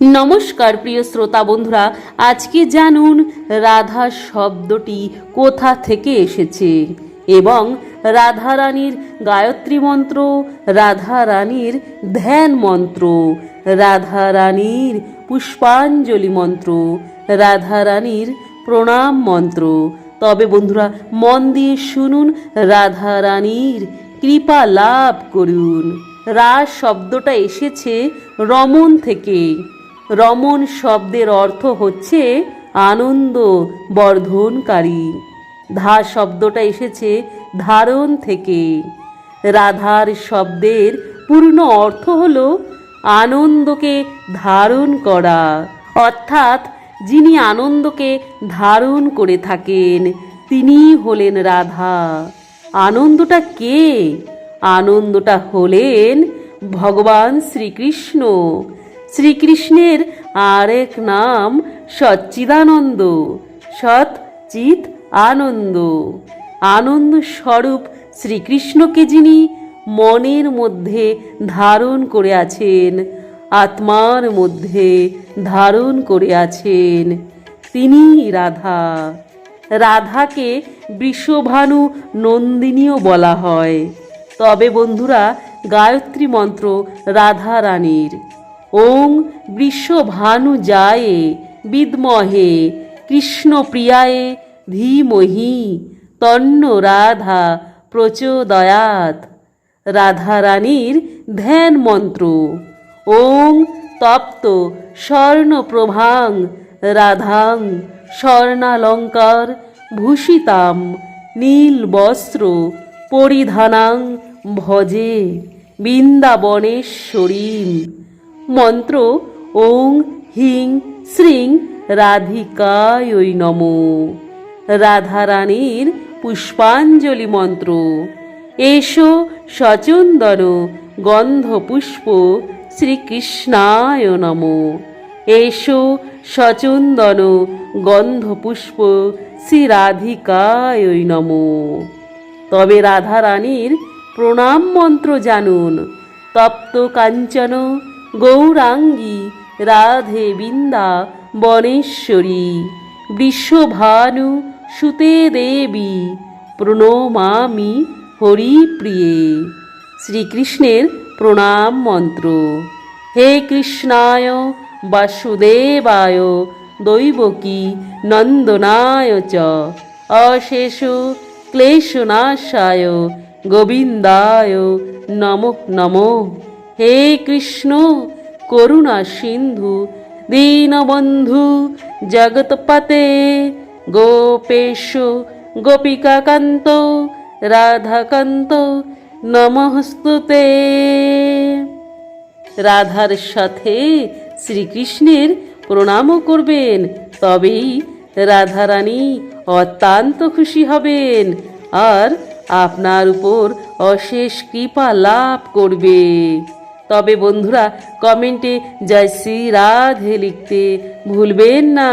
নমস্কার প্রিয় শ্রোতা বন্ধুরা, আজকে জানুন রাধা শব্দটি কোথা থেকে এসেছে? এবং রাধারানীর গায়ত্রী মন্ত্র রাধারানীর ধ্যান মন্ত্র রাধারানীর পুষ্পাঞ্জলি মন্ত্র রাধারানীর প্রণাম মন্ত্র। তবে বন্ধুরা, মন দিয়ে শুনুন রাধারানীর কৃপা লাভ করুন। রা শব্দটা এসেছে রমন থেকে। রমন শব্দের অর্থ হচ্ছে আনন্দ বর্ধনকারী। ধা শব্দটা এসেছে ধারণ থেকে। রাধার শব্দের পূর্ণ অর্থ হল আনন্দকে ধারণ করা। অর্থাৎ যিনি আনন্দকে ধারণ করে থাকেন, তিনি হলেন রাধা। আনন্দটা কে? আনন্দটা হলেন ভগবান শ্রীকৃষ্ণ। শ্রীকৃষ্ণের আরেক নাম সচ্চিদানন্দ সৎ চিত আনন্দ। আনন্দ স্বরূপ শ্রীকৃষ্ণকে যিনি মনের মধ্যে ধারণ করে আছেন, আত্মার মধ্যে ধারণ করে আছেন, তিনি রাধা। রাধাকে বৃষভানু নন্দিনীও বলা হয়। তবে বন্ধুরা, গায়ত্রী মন্ত্র রাধা রানীর। ওং বৃষভানু যায় বিদ্মহে কৃষ্ণপ্রিয়ায় ধীমহি, তন্ন রাধা প্রচোদয়াত। রাধা রানীর ধ্যান মন্ত্র, ওং তপ্ত স্বর্ণপ্রভাং রাধাং স্বর্ণালঙ্কার ভূষিতাম, নীল বস্ত্র পরিধানাং ভজে বৃন্দাবনেশ্বরীম। মন্ত্র ওং হিং শ্রীং রাধিকায় নমো। রাধারানীর পুষ্পাঞ্জলি মন্ত্র। এসো সচন্দন গন্ধপুষ্প শ্রীকৃষ্ণায় নমো। এসো সচন্দন গন্ধপুষ্প শ্রী নমো। তবে রাধা রানীর প্রণাম মন্ত্র জানুন। তপ্ত কাঞ্চন গৌরাঙ্গী, রাধে বৃন্দা, বনেশ্বরী বিশ্বভানু সুতে দেবী, প্রণমামি, হরিপ্রিয়ে। শ্রীকৃষ্ণের প্রণাম মন্ত্র। হে কৃষ্ণায়, বাসুদেবায়, দৈবকী, নন্দনায় চ। অশেষ, ক্লেশনাশায়, গোবিন্দায়, নমো নমো। হে কৃষ্ণ, করুণা সিন্ধু, দীনবন্ধু, জগৎপতে, গোপেশ, গোপিকাকান্ত, রাধাকান্ত, নমস্তুতে। রাধার সাথে শ্রীকৃষ্ণের প্রণামও করবেন, তবেই রাধারানী অত্যন্ত খুশি হবেন আর আপনার উপর অশেষ কৃপা লাভ করবে। তবে বন্ধুরা কমেন্টে জয় শ্রী রাধে লিখতে ভুলবেন না।